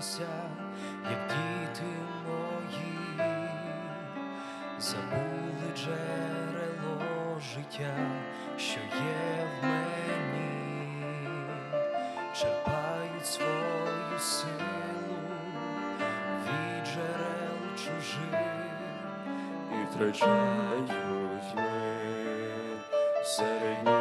гратися, як діти мої, забули джерело життя, що є в мені, черпають свою силу від джерел чужих. і втрачають ми серед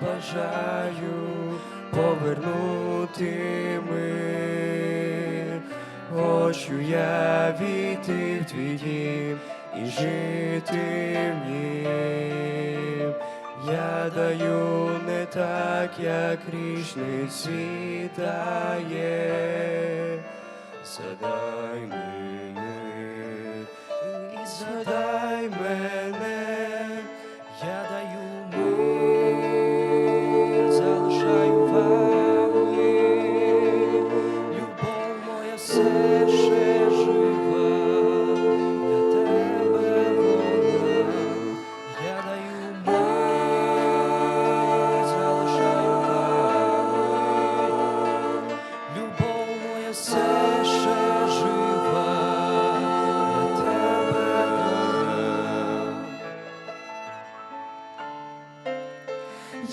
бажаю повернути мир, хочу я війти в твій дім і жити в нім. Я даю не так, як річний світ дає. Задай мені, І згадай мене,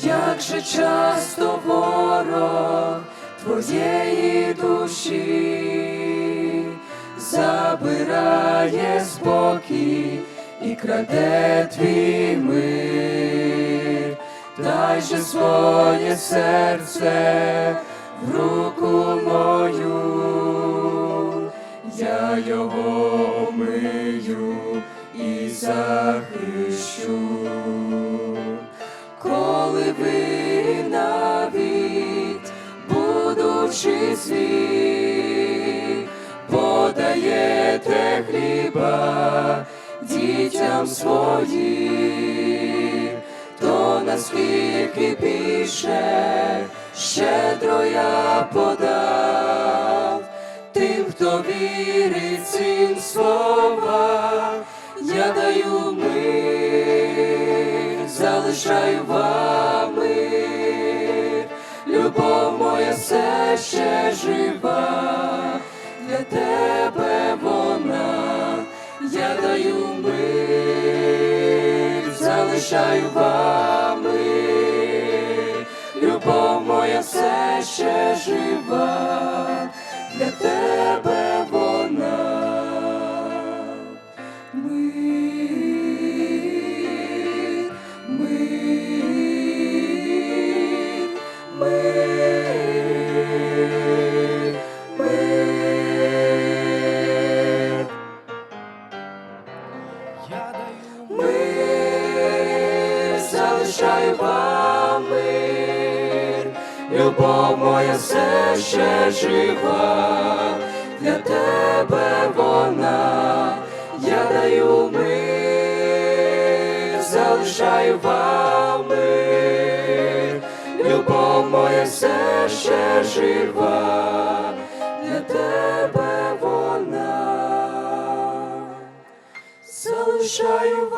Як же часто ворог твоєї душі забирає спокій і краде твій мир, дай же своє серце в руку мою, я його омию і захищу. Коли ви навіть, будучи злі, подаєте хліба дітям своїм, то наскільки більше щедро я подав тим, цим словам, я даю мир, залишаю вам мир, любов моя все ще жива, для тебе вона, я даю мир, залишаю вам мир, любов моя все ще жива, Залишаю вам мир, любов моя все ще жива, для тебе вона, я даю мир, залишаю вам мир, любов моя все ще жива, для тебе вона. Залишаю